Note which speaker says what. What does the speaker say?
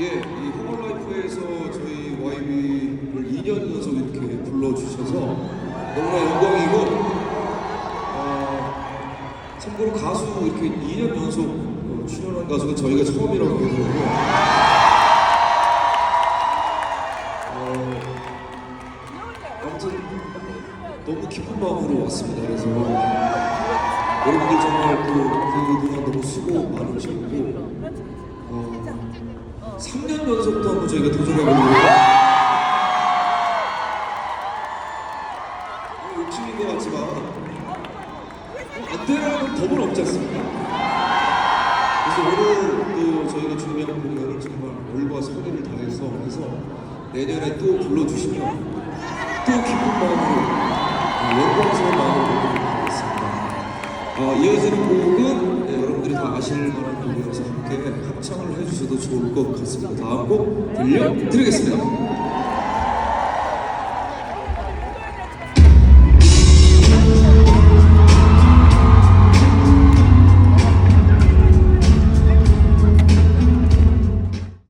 Speaker 1: 예, 이 호멀라이프에서 저희 YB를 2년 연속 이렇게 불러주셔서 너무나 영광이고, 어, 참고로 가수 이렇게 2년 연속 어, 출연한 가수가 저희가 처음이라고 그러고, 어, 아무튼 너무 기쁜 마음으로 왔습니다. 그래서 여러분들 정말 또 그동안 너무 수고 많으셨고, 어, 3년 연속도 한번 저희가 도전해보려고 어, 욕심인 것 같지만 어, 안 되라는 법은 없지 않습니까? 그래서 오늘 또 저희가 준비한 공연을 정말 열과 성의를 다해서 해서 내년에 또 불러주시면 또 기쁜 마음으로 어, 이어지는 곡은 네, 여러분들이 다 아실 만한 곡이라서 함께 합창을 해주셔도 좋을 것 같습니다. 다음 곡 들려드리겠습니다.